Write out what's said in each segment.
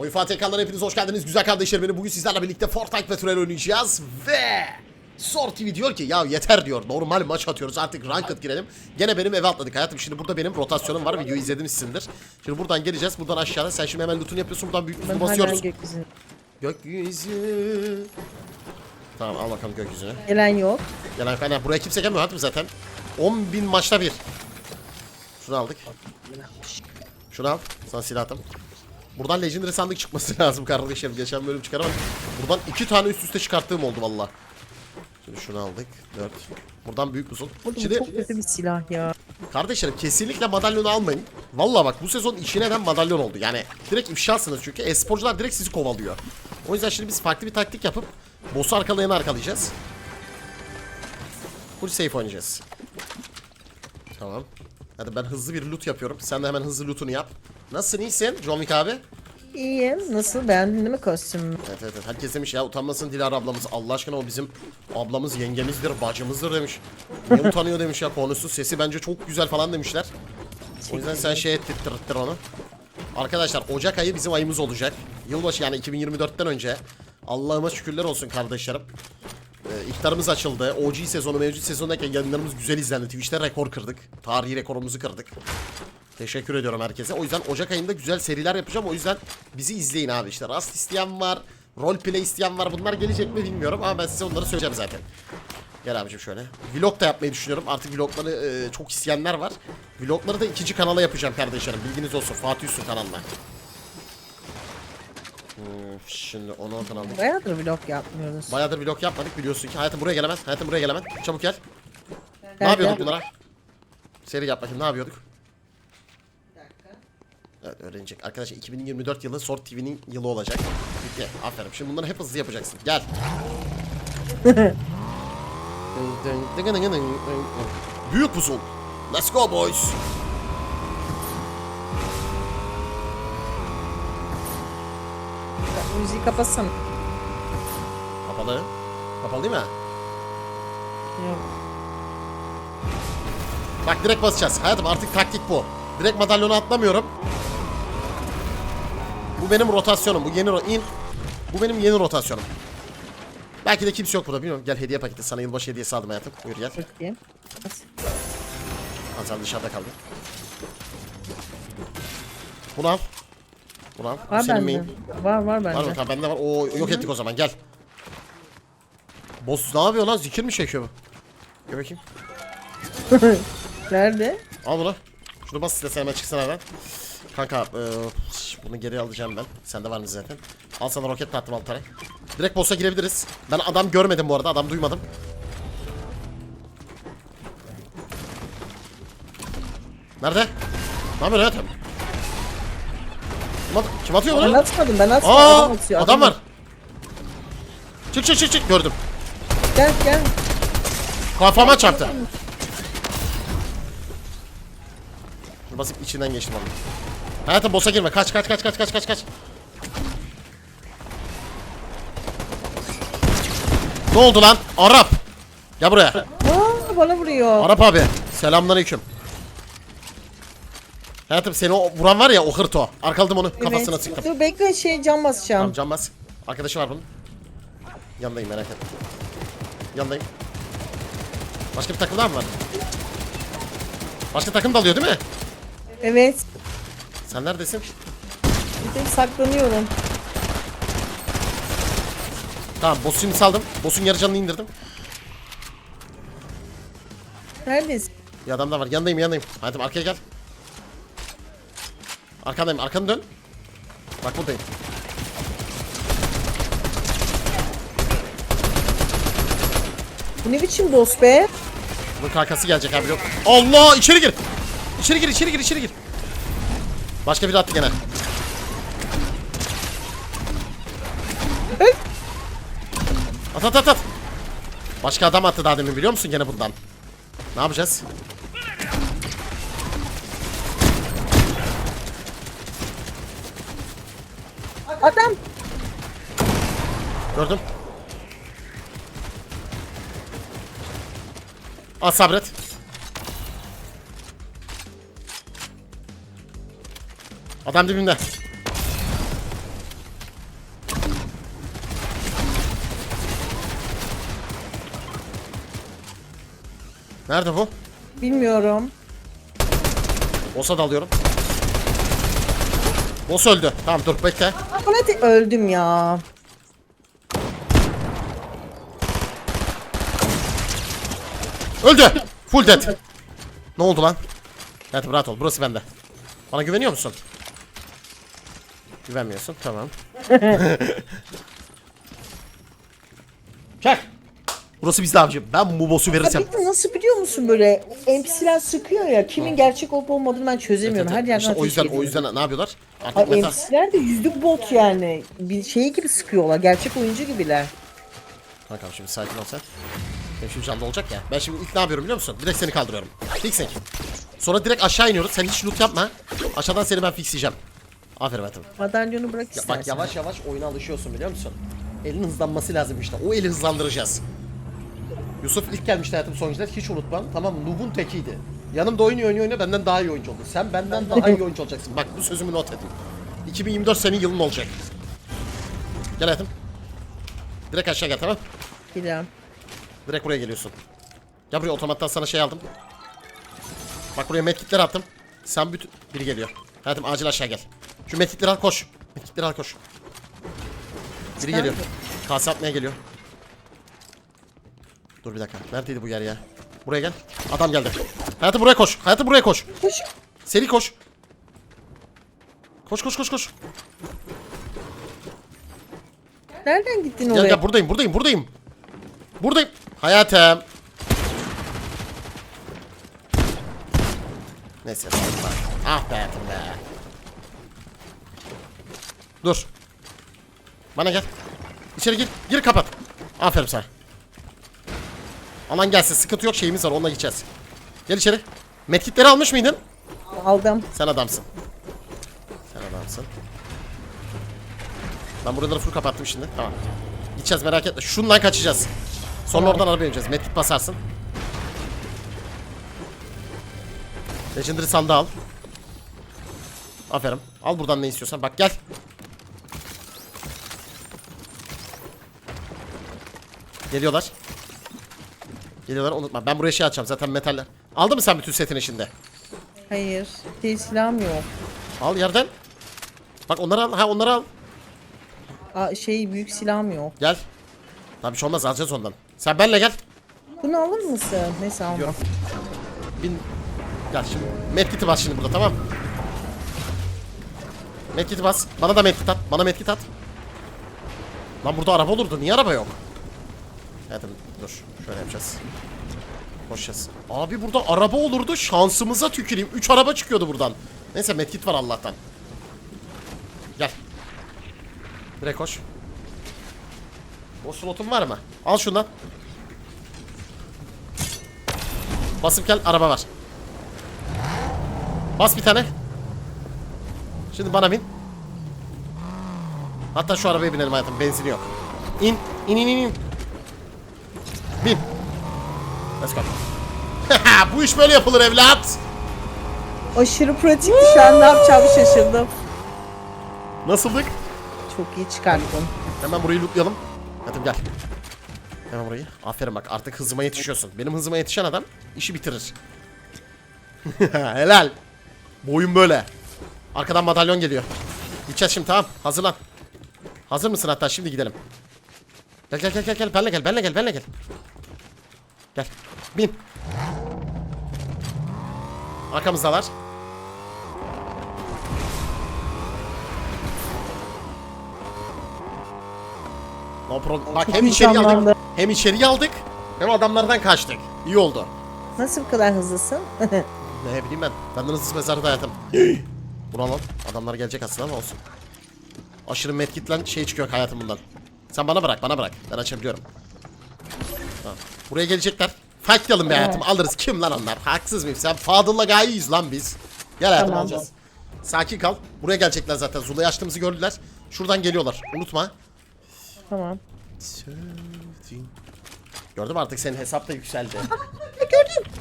Oyun Fatih ekranlarına hepiniz hoş geldiniz. Güzel kardeşlerim benim. Bugün sizlerle birlikte Fortnite ve Trail oynayacağız. Ve Sor TV diyor ki ya yeter diyor. Normal maç atıyoruz artık ranked girelim. Gene benim eve atladık hayatım. Şimdi burada benim rotasyonum var. Videoyu izlemişsindir. Şimdi buradan geleceğiz. Buradan aşağıda. Sen şimdi hemen lootunu yapıyorsun. Buradan büyük lootunu basıyoruz. gökyüzüne. Gökyüzü. Tamam al bakalım gökyüzüne. Gelen yok. Gelen kaynağı. Buraya kimse gelmiyor hayatım zaten. 10 bin maçta bir. Şunu aldık. Şunu al. Sana silah attım. Buradan Legendary sandık çıkması lazım kardeşim. Geçen bölüm çıkaramadık. Buradan iki tane üst üste çıkarttığım oldu valla. Şimdi şunu aldık. 4. Buradan büyük buzul. Oğlum Şimdi çok kötü bir silah ya. kardeşlerim kesinlikle madalyonu almayın. Valla bak bu sezon işine eden madalyon oldu. Yani direkt ifşasınız çünkü esporcular direkt sizi kovalıyor. O yüzden şimdi biz farklı bir taktik yapıp boss'u arkalayanı arkalayacağız. Full safe oynayacağız. Tamam. Hadi ben hızlı bir loot yapıyorum. Sen de hemen hızlı loot'unu yap. Nasılsın iyisin Wick abi? İyiyim. Nasıl beğendin değil mi kostümü? Evet evet evet. Herkes demiş ya utanmasın Dilara ablamız. Allah aşkına o bizim ablamız yengemizdir, bacımızdır demiş. Niye utanıyor demiş ya konusu. Sesi bence çok güzel falan demişler. O yüzden sen şey ettirttir onu. Arkadaşlar Ocak ayı bizim ayımız olacak. Yılbaşı yani 2024'ten önce. Allah'ıma şükürler olsun kardeşlerim. Ee, iftarımız açıldı. OG sezonu, mevcut sezondayken yayınlarımız güzel izlendi. Twitch'te rekor kırdık. Tarihi rekorumuzu kırdık. Teşekkür ediyorum herkese. O yüzden Ocak ayında güzel seriler yapacağım. O yüzden bizi izleyin abi. İşte Rust isteyen var. Roleplay isteyen var. Bunlar gelecek mi bilmiyorum ama ben size onları söyleyeceğim zaten. Gel abicim şöyle. Vlog da yapmayı düşünüyorum. Artık vlogları e, çok isteyenler var. Vlogları da ikinci kanala yapacağım kardeşlerim. Bilginiz olsun. Fatih Üstün kanalına. Hmm, şimdi onu oradan aldık. Bayağıdır vlog yapmıyoruz. Bayağıdır vlog yapmadık biliyorsun ki. Hayatım buraya gelemez. Hayatım buraya gelemez. Çabuk gel. ne yapıyorduk bunlara? Seri yap bakayım ne yapıyorduk? Evet öğrenecek. Arkadaşlar 2024 yılı Sort TV'nin yılı olacak. Bitti. Aferin. Şimdi bunları hep hızlı yapacaksın. Gel. Büyük pusul. Let's go boys. Müziği kapatsana. Kapalı. Kapalı değil mi? Yok. Bak direkt basacağız. Hayatım artık taktik bu. Direkt madalyonu atlamıyorum. Bu benim rotasyonum. Bu yeni ro- in. Bu benim yeni rotasyonum. Belki de kimse yok burada bilmiyorum. Gel hediye paketi. Sana yılbaşı hediyesi aldım hayatım. Buyur gel. Peki. Al sen dışarıda kaldın. Bunu al. Bunu al. Bu Var senin bende. main. Var var Var mı? bende. Tamam bende var. Oo yok ettik o zaman gel. Boss ne yapıyor lan? Zikir mi çekiyor bu? Gel bakayım. Nerede? Al bunu. Şunu bas istesen hemen çıksın hemen. Kanka e, bunu geri alacağım ben. Sende var mı zaten? Al sana roket attım alt tane. Direkt boss'a girebiliriz. Ben adam görmedim bu arada. Adam duymadım. Nerede? Ne yapıyorsun hayatım? Kim, at kim atıyor Ben bunu? atmadım ben atmadım. Aa, adam atıyor. adam var. Çık çık çık çık gördüm. Gel gel. Kafama çarptı. Dur basıp içinden geçtim onu. Hayatım boss'a girme. Kaç kaç kaç kaç kaç kaç kaç. Ne oldu lan? Arap. Gel buraya. Aa, bana vuruyor. Arap abi. Selamünaleyküm. Hayatım seni o vuran var ya o hırto. Arkaladım onu. Kafasına Evet. sıktım. Dur bekle şey cam basacağım. Tamam can bas. Arkadaşı var bunun. Yanındayım merak etme. Yanındayım. Başka bir takım daha mı var? Başka takım da alıyor değil mi? Evet. Sen neredesin? Bir de saklanıyorum. Tamam boss'u şimdi saldım. Boss'un yarı canını indirdim. Neredesin? Bir adam da var. Yanındayım yanındayım. Hayatım arkaya gel. Arkandayım. Arkanı dön. Bak buradayım. Bu ne biçim boss be? Bunun kankası gelecek abi yok. Allah içeri gir. İçeri gir içeri gir içeri gir. Başka biri attı gene. At at at at. Başka adam attı daha demin biliyor musun gene bundan. Ne yapacağız? Adam. Gördüm. Al sabret. Adam dibimde. Nerede bu? Bilmiyorum. Boss'a dalıyorum. Boss öldü. Tamam dur bekle. Afanati öldüm ya. Öldü. Full dead. Ne oldu lan? Evet rahat ol. Burası bende. Bana güveniyor musun? Güvenmiyorsun. Tamam. Çak. Burası bizde abicim. Ben bu boss'u verirsem. Ya bir de nasıl biliyor musun böyle NPC'ler sıkıyor ya kimin gerçek olup olmadığını ben çözemiyorum. Her yerden İşte o ateş yüzden o ediyor. yüzden ne yapıyorlar? Artık Ay meta. NPC'ler de yüzlük bot yani. Bir şey gibi sıkıyorlar. Gerçek oyuncu gibiler. Kankam şimdi sakin ol sen. Benim şimdi canlı olacak ya. Ben şimdi ilk ne yapıyorum biliyor musun? Direkt seni kaldırıyorum. Fixing. Sonra direkt aşağı iniyoruz. Sen hiç loot yapma. Aşağıdan seni ben fixleyeceğim. Aferin hayatım. Madalyonu bırak Ya istersen. bak yavaş yavaş oyuna alışıyorsun biliyor musun? Elin hızlanması lazım işte. O eli hızlandıracağız. Yusuf ilk gelmişti hayatım sonuçta hiç unutmam. Tamam Noob'un tekiydi. Yanımda oynuyor oynuyor oynuyor benden daha iyi oyuncu oldu. Sen benden daha iyi oyuncu olacaksın. Bak bu sözümü not edin. 2024 senin yılın olacak. Gel hayatım. Direkt aşağı gel tamam. Gidelim. Direkt buraya geliyorsun. Gel buraya otomattan sana şey aldım. Bak buraya medkitler attım. Sen bütün... Biri geliyor. Hayatım acil aşağı gel. Şu medkitleri al koş. Medkitleri al koş. Biri geliyor. Kase atmaya geliyor. Dur bir dakika. Neredeydi bu yer ya? Buraya gel. Adam geldi. Hayatım buraya koş. Hayatım buraya koş. Koş. Seri koş. Koş koş koş koş. Nereden gittin Gel oraya? gel buradayım buradayım buradayım. Buradayım. Hayatım. Neyse. Ah be hayatım be. Dur. Bana gel. İçeri gir. Gir kapat. Aferin sana. Aman gelsin sıkıntı yok şeyimiz var onunla gideceğiz. Gel içeri. Medkitleri almış mıydın? Aldım. Sen adamsın. Sen adamsın. Ben buraları full kapattım şimdi. Tamam. Gideceğiz merak etme. Şundan kaçacağız. Sonra oradan arabaya bineceğiz. Medkit basarsın. Legendary sandığı al. Aferin. Al buradan ne istiyorsan. Bak gel. Geliyorlar. Geliyorlar unutma. Ben buraya şey açacağım zaten metaller. Aldın mı sen bütün setini şimdi? Hayır. Şey silahım yok. Al yerden. Bak onları al. Ha onları al. Aa, şey büyük silahım yok. Gel. Tabii şey olmaz alacağız ondan. Sen benle gel. Bunu alır mısın? Neyse alma. Bin. Gel şimdi. Medkit'i bas şimdi burada tamam. Medkit'i bas. Bana da medkit at. Bana medkit at. Lan burada araba olurdu. Niye araba yok? Evet dur. Şöyle yapacağız. Koşacağız. Abi burada araba olurdu. Şansımıza tüküreyim. 3 araba çıkıyordu buradan. Neyse medkit var Allah'tan. Gel. Direkt koş. O slotun var mı? Al şundan. Basıp gel araba var. Bas bir tane. Şimdi bana bin. Hatta şu arabaya binelim hayatım benzini yok. İn in in in in. Let's go. Bu iş böyle yapılır evlat. Aşırı pratikti şu an ne yapacağımı şaşırdım. Nasıldık? Çok iyi çıkarttın. Hemen burayı lootlayalım. Hadi gel. Hemen burayı. Aferin bak artık hızıma yetişiyorsun. Benim hızıma yetişen adam işi bitirir. Helal. Bu oyun böyle. Arkadan madalyon geliyor. Gideceğiz şimdi tamam. Hazırlan. Hazır mısın hatta şimdi gidelim. Gel gel gel gel gel benle gel benle gel benle gel. Gel. Bin. Arkamızdalar. No problem. Bak hem içeri aldık. Hem içeri aldık. Hem adamlardan kaçtık. İyi oldu. Nasıl bu kadar hızlısın? Ne bileyim ben. Benden hızlı mezarda hayatım. Bunu alalım. Adamlar gelecek aslında ama olsun. Aşırı medkitlen şey çıkıyor hayatım bundan. Sen bana bırak bana bırak. Ben açabiliyorum. Buraya gelecekler. Fightlayalım be hayatım. Alırız. Kim lan onlar? Haksız mıyım? Sen Fadıl'la gayiyiz lan biz. Gel hayatım Tamam. alacağız. Sakin kal. Buraya gelecekler zaten. Zula'yı açtığımızı gördüler. Şuradan geliyorlar. Unutma. tamam. Gördüm artık senin hesap da yükseldi. Gördüm.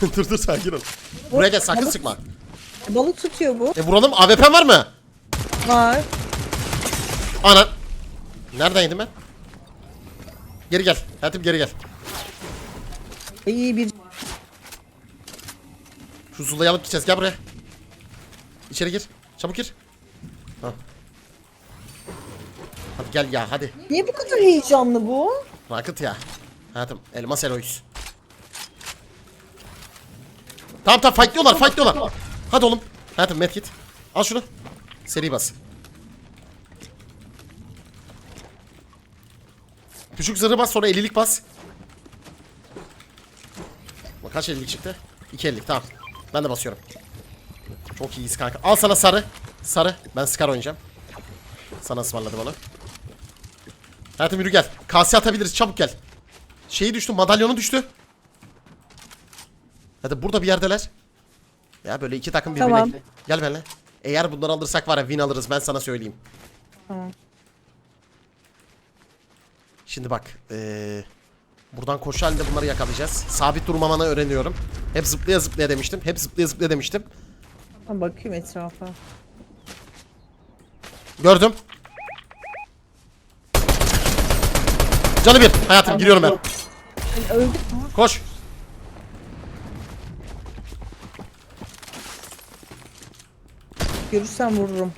dur dur sakin ol. Buraya gel sakın sıkma. Balık tutuyor bu. E vuralım. AWP var mı? Var. Ana. Nereden yedim ben? Geri gel. Hayatım geri gel. İyi bir Şu Zula'yı alıp gideceğiz. Gel buraya. İçeri gir. Çabuk gir. Ha. Hadi gel ya hadi. Niye bu kadar heyecanlı bu? Rocket ya. Hayatım elmas Elois. Tamam tamam fightlıyorlar fightlıyorlar. Hadi oğlum. Hayatım medkit. Al şunu. Seri bas. Küçük zırhı bas sonra 50'lik bas. Bak kaç 50'lik çıktı? 2 50'lik tamam. Ben de basıyorum. Çok iyiyiz kanka. Al sana sarı. Sarı. Ben Scar oynayacağım. Sana ısmarladım onu. Hayatım yürü gel. Kase atabiliriz çabuk gel. Şeyi düştü madalyonu düştü. Hadi burada bir yerdeler. Ya böyle iki takım birbirine. Tamam. Gel benimle. Eğer bunları alırsak var ya win alırız ben sana söyleyeyim. Tamam. Şimdi bak. Ee, buradan koşu halinde bunları yakalayacağız. Sabit durmamanı öğreniyorum. Hep zıplaya zıplaya demiştim. Hep zıplaya zıplaya demiştim. Ha, bakayım etrafa. Gördüm. Canı bir. Hayatım giriyorum ben. Ben öldüm mü? Koş. Görürsem vururum.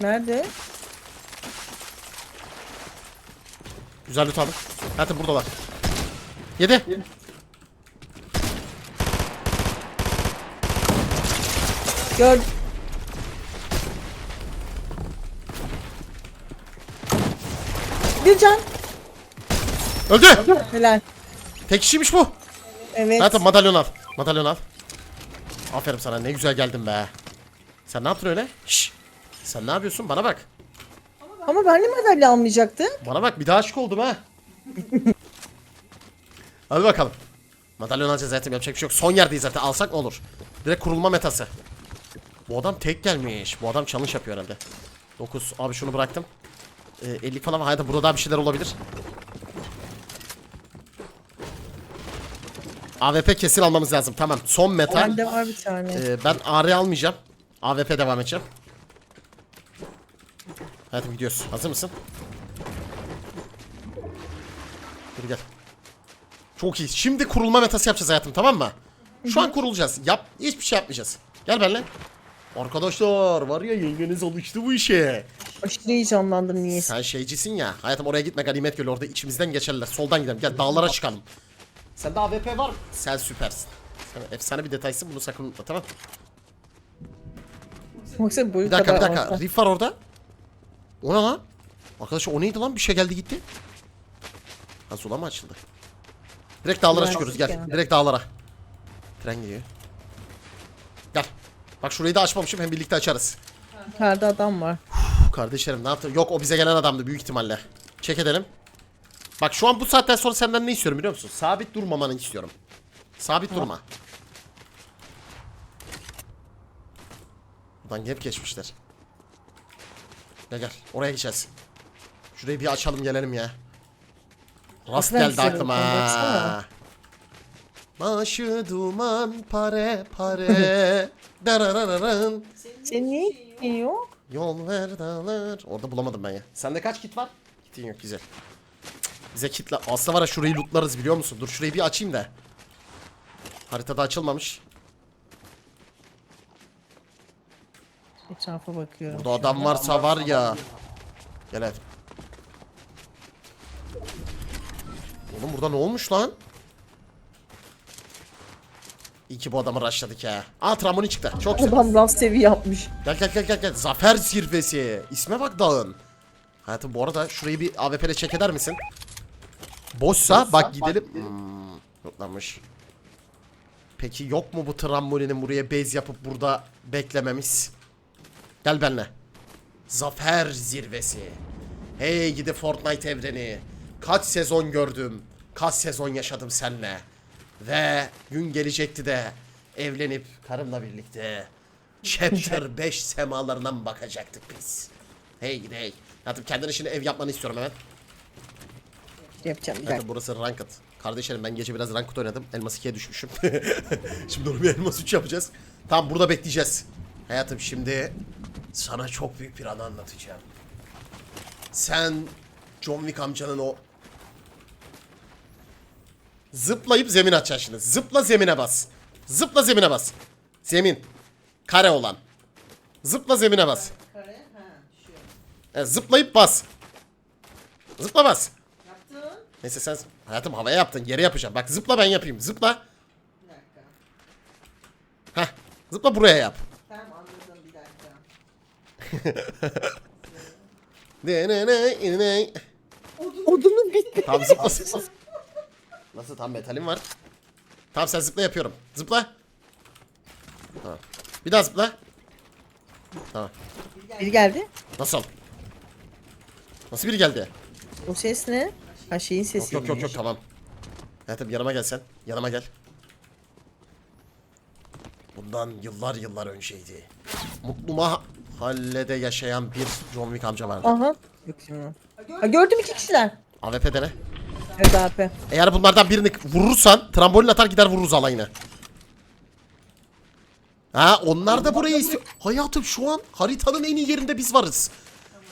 Nerede? Güzel loot aldım. Hayatım buradalar. Yedi. Gördüm. Bir can. Öldü. Helal. Tek kişiymiş bu. Evet. Hayatım madalyon al. Madalyon al. Aferin sana ne güzel geldin be. Sen ne yaptın öyle? Şşş. Sen ne yapıyorsun? Bana bak. Ama ben de madalya almayacaktım. Bana bak bir daha aşık oldum ha. Hadi bakalım. Madalyon alacağız zaten yapacak bir şey yok. Son yerdeyiz zaten alsak ne olur. Direkt kurulma metası. Bu adam tek gelmiş. Bu adam challenge yapıyor herhalde. 9. Abi şunu bıraktım. Ee, 50 falan var. Hayatım burada daha bir şeyler olabilir. AWP kesin almamız lazım. Tamam. Son meta. Bende var bir tane. Ee, ben AR almayacağım. AWP devam edeceğim. Hayatım gidiyoruz. Hazır mısın? Yürü gel. Çok iyi. Şimdi kurulma metası yapacağız hayatım tamam mı? Şu an kurulacağız. Yap, hiçbir şey yapmayacağız. Gel benimle. Arkadaşlar var ya yengeniz alıştı bu işe. Aşırı heyecanlandım niyeyse. Sen şeycisin ya. Hayatım oraya gitme ganimet gölü orada içimizden geçerler. Soldan gidelim. Gel dağlara çıkalım. Sende AWP var mı? Sen süpersin. Sen efsane bir detaysın bunu sakın unutma tamam Baksana boyu Bir dakika bir kadar dakika. Riff var orada. O ne lan? Arkadaşlar o neydi lan? Bir şey geldi gitti. Ha Zula mı açıldı? Direkt dağlara çıkıyoruz gel. ya. Direkt dağlara. Tren geliyor. Gel. Bak şurayı da açmamışım hem birlikte açarız. Yukarıda adam var. Puh, kardeşlerim ne yaptın? Yok o bize gelen adamdı büyük ihtimalle. Çek edelim. Bak şu an bu saatten sonra senden ne istiyorum biliyor musun? Sabit durmamanı istiyorum. Sabit durma. Buradan hep geçmişler. Gel gel oraya geçeceğiz. Şurayı bir açalım gelelim ya. Rast kadar geldi aklıma. Başı duman pare pare. Dararararın. Senin niye gittiğin yok? Yol ver dağlar. Orada bulamadım ben ya. Sende kaç kit var? Kitin yok güzel. Cık, Bize kitle. Aslında var ya şurayı lootlarız biliyor musun? Dur şurayı bir açayım da. Haritada açılmamış. Etrafa bakıyorum. Burada adam varsa var ya. Gel hadi. Oğlum burada ne olmuş lan? İyi ki bu adamı rushladık ya. Aa trambolin çıktı. Çok güzel. Adam last seviye yapmış. Gel gel gel gel gel. Zafer zirvesi. İsme bak dağın. Hayatım bu arada şurayı bir AWP ile çek eder misin? Boşsa bak gidelim. Hmm, yoklanmış. Peki yok mu bu trambolinin buraya base yapıp burada beklememiz? Gel benle. Zafer zirvesi. Hey gidi Fortnite evreni. Kaç sezon gördüm. Kaç sezon yaşadım seninle. Ve gün gelecekti de evlenip karımla birlikte Chapter 5 semalarına mı bakacaktık biz? Hey gidi hey. Hayatım kendine şimdi ev yapmanı istiyorum hemen. Yapacağım bir dakika. burası ranked. Kardeşlerim ben gece biraz ranked oynadım. Elmas 2'ye düşmüşüm. şimdi onu bir elmas 3 yapacağız. Tamam burada bekleyeceğiz. Hayatım şimdi sana çok büyük bir anı anlatacağım. Sen John Wick amcanın o Zıplayıp zemin açacaksın şimdi. Zıpla zemine bas. Zıpla zemine bas. Zemin. Kare olan. Zıpla zemine bas. Kare. Ha düşüyor. E, zıplayıp bas. Zıpla bas. Yaptın. Neyse sen hayatım havaya yaptın. Yere yapacağım. Bak zıpla ben yapayım. Zıpla. Bir dakika. Heh. Zıpla buraya yap. Tamam anladım bir dakika. Ne ne ne ne. Odunum bitti. Tamam zıpla. zıpla. Nasıl tam metalim var. Tamam sen zıpla yapıyorum. Zıpla. Tamam. Bir daha zıpla. Tamam. Biri geldi. Nasıl? Nasıl biri geldi? O ses ne? Ha şeyin Yok sesi. yok yok yok tamam. Hayatım yanıma gel sen. Yanıma gel. Bundan yıllar yıllar önceydi. Mutlu mahallede yaşayan bir John Wick amca vardı. Aha. Yok şimdi. Ha, gördüm iki kişiler. AWP dene. Evet abi. Eğer bunlardan birini vurursan trambolin atar gider vururuz alayını. Ha onlar da burayı istiyor. Hayatım şu an haritanın en iyi yerinde biz varız.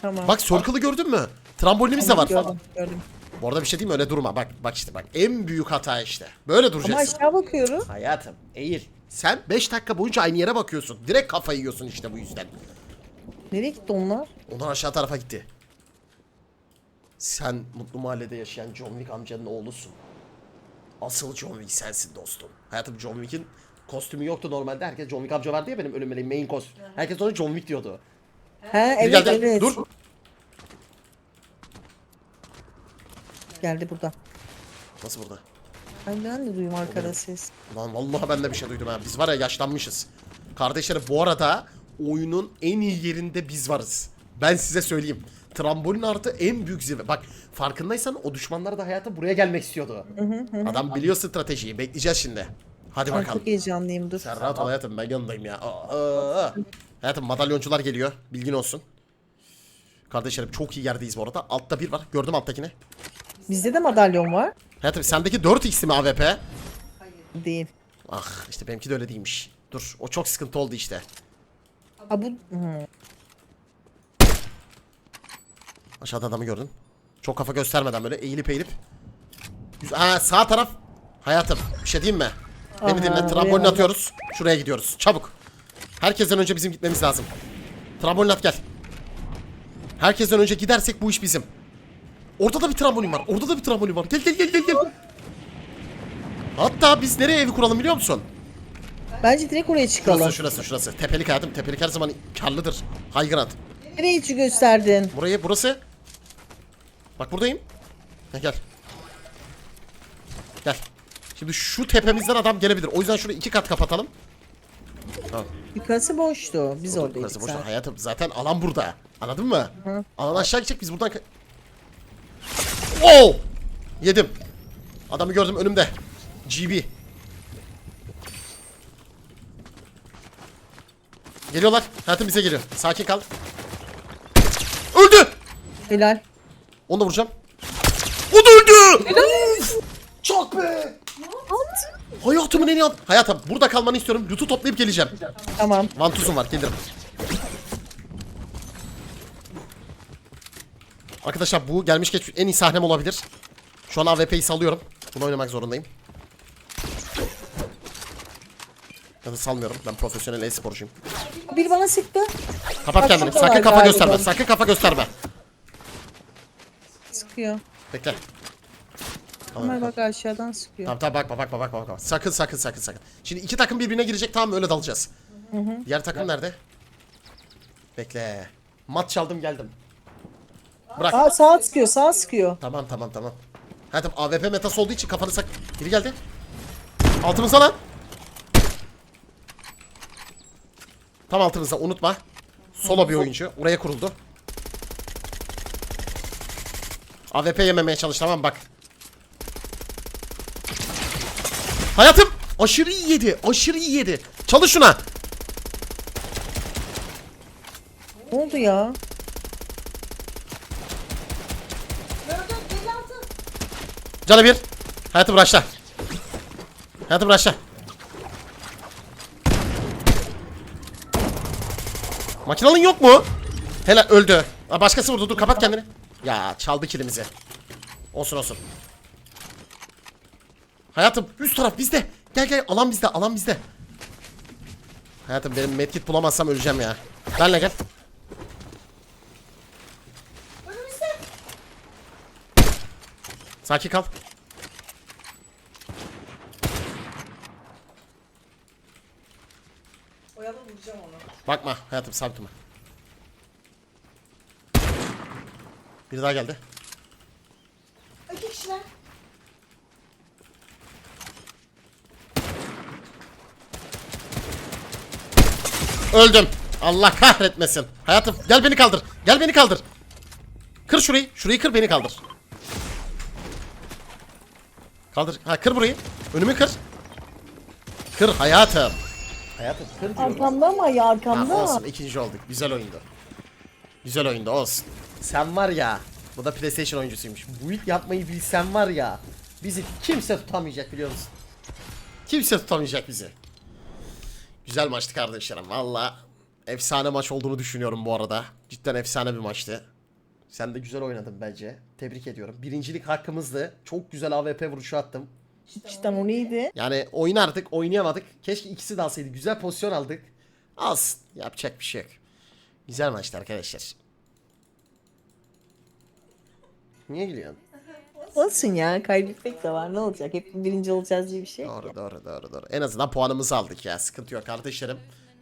Tamam. Bak circle'ı gördün mü? Trambolinimiz de var. Gördüm gördüm. Bu arada bir şey diyeyim mi? Öyle durma. Bak bak işte bak. En büyük hata işte. Böyle Ama duracaksın. aşağı bakıyorum. Hayatım eğil. Sen 5 dakika boyunca aynı yere bakıyorsun. Direkt kafayı yiyorsun işte bu yüzden. Nereye gitti onlar? Ondan aşağı tarafa gitti. Sen Mutlu Mahalle'de yaşayan John Wick amcanın oğlusun. Asıl John Wick sensin dostum. Hayatım John Wick'in kostümü yoktu normalde. Herkes John Wick amca vardı ya benim ölüm meleğim main kostüm. Herkes ona John Wick diyordu. Ha evet geldi. evet. Dur. Geldi burada. Nasıl burada? Ay ben de duyuyorum arkada ses. Lan vallahi ben de bir şey duydum ha. Biz var ya yaşlanmışız. Kardeşlerim bu arada oyunun en iyi yerinde biz varız. Ben size söyleyeyim. Trambolin artı en büyük zirve. Bak farkındaysan o düşmanlar da hayata buraya gelmek istiyordu. Adam biliyor stratejiyi. Bekleyeceğiz şimdi. Hadi Ben bakalım. çok heyecanlıyım dur. Sen rahat ol hayatım ben yanındayım ya. Aa, aa. Hayatım madalyoncular geliyor. Bilgin olsun. Kardeşlerim çok iyi yerdeyiz bu arada. Altta bir var. Gördüm alttakini. Bizde de madalyon var. Hayatım sendeki 4x mi AWP? Değil. Ah işte benimki de öyle değilmiş. Dur o çok sıkıntı oldu işte. Ha bu... Hı. Aşağıda adamı gördün. Çok kafa göstermeden böyle eğilip eğilip. Ha sağ taraf. Hayatım bir şey diyeyim mi? Beni Aha, dinle. Trambolin atıyoruz. Şuraya gidiyoruz. Çabuk. Herkesten önce bizim gitmemiz lazım. Trambolin at gel. Herkesten önce gidersek bu iş bizim. Orada da bir trambolin var. Orada da bir trambolin var. Gel gel gel gel gel. Hatta biz nereye evi kuralım biliyor musun? Bence direkt oraya çıkalım. Şurası şurası şurası. Tepelik hayatım. Tepelik her zaman karlıdır. High ground. Nereye hiç gösterdin? Burayı burası. Bak buradayım. Gel gel. Gel. Şimdi şu tepemizden adam gelebilir. O yüzden şurayı iki kat kapatalım. Tamam. Yukarısı boştu. Biz oradaydık Burası boş ver. zaten. Hayatım zaten alan burada. Anladın mı? Alan aşağı gidecek biz buradan... Oo! Yedim. Adamı gördüm önümde. GB. Geliyorlar. Hayatım bize geliyor. Sakin kal. Öldü! Helal. Onu da vuracağım. O da öldü! Çok be! Hayatımın en iyi... Hayatım burada kalmanı istiyorum. Loot'u toplayıp geleceğim. Tamam. Vantuzum var gelirim. Arkadaşlar bu gelmiş geç en iyi sahnem olabilir. Şu an AWP'yi salıyorum. Bunu oynamak zorundayım. Ya da salmıyorum. Ben profesyonel e-sporcuyum. Bir bana sıktı. Kapat kendini. şurada Sakın kafa galiba. gösterme. Sakın kafa gösterme. Sıkıyor. Bekle. Ömer bak aşağıdan sıkıyor. Tamam tamam bakma bakma bakma bakma. Sakın sakın sakın sakın. Şimdi iki takım birbirine girecek tamam mı? öyle dalacağız. Diğer takım nerede? Bekle. Mat çaldım geldim. Bırak. Aa sağa sıkıyor sağa sıkıyor. Tamam tamam tamam. Hadi AWP metası olduğu için kafanı sak. Biri geldi. Altımıza lan. Tam altınızda unutma. Solo bir oyuncu. Oraya kuruldu. AWP yememeye çalış tamam bak. Hayatım aşırı iyi yedi. Aşırı iyi yedi. Çalış şuna. Ne oldu ya? Canı bir. Hayatım raşla. Hayatım raşla. Makinalın yok mu? Helal öldü. Aa, başkası vurdu dur kapat kendini. Ya çaldı kilimizi. Olsun olsun. Hayatım üst taraf bizde. Gel gel alan bizde alan bizde. Hayatım benim medkit bulamazsam öleceğim ya. Benle gel. Sakin kal. Oyalı vuracağım onu. Bakma hayatım sabit durma. Bir daha geldi. İki kişiler. Öldüm. Allah kahretmesin. Hayatım gel beni kaldır. Gel beni kaldır. Kır şurayı. Şurayı kır beni kaldır. Kaldır. Ha kır burayı. Önümü kır. Kır hayatım. Hayatım kır diyorum. Arkamda ama ya Ha, arkamda. olsun ikinci olduk. Güzel oyundu. Güzel oyundu olsun. Sen var ya. Bu da PlayStation oyuncusuymuş. Bu ilk yapmayı bilsen var ya. Bizi kimse tutamayacak biliyor musun? Kimse tutamayacak bizi. Güzel maçtı kardeşlerim. Valla efsane maç olduğunu düşünüyorum bu arada. Cidden efsane bir maçtı. Sen de güzel oynadın bence. Tebrik ediyorum. Birincilik hakkımızdı. Çok güzel AWP vuruşu attım. Cidden o neydi? Yani oynardık, oynayamadık. Keşke ikisi de alsaydı. Güzel pozisyon aldık. Az. Yapacak bir şey yok. Güzel maçtı arkadaşlar. Niye gülüyorsun? Olsun ya kaybetmek de var ne olacak? Hep birinci olacağız diye bir şey. ya. Doğru doğru doğru doğru. En azından puanımızı aldık ya. Sıkıntı yok kardeşlerim.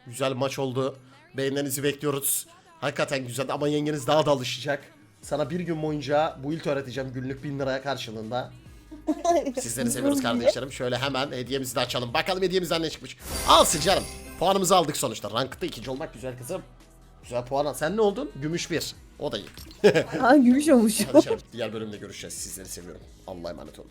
Güzel maç oldu. Beğenlerinizi bekliyoruz. Hakikaten güzel ama yengeniz daha da alışacak. Sana bir gün boyunca bu ilk öğreteceğim günlük bin liraya karşılığında. Sizleri seviyoruz kardeşlerim. Şöyle hemen hediyemizi de açalım. Bakalım hediyemizden ne çıkmış. Alsın canım. Puanımızı aldık sonuçta. Rankta ikinci olmak güzel kızım. Güzel puan al. Sen ne oldun? Gümüş bir. O da iyi. Ha gümüş olmuş. Kardeşlerim diğer bölümde görüşeceğiz. Sizleri seviyorum. Allah'a emanet olun.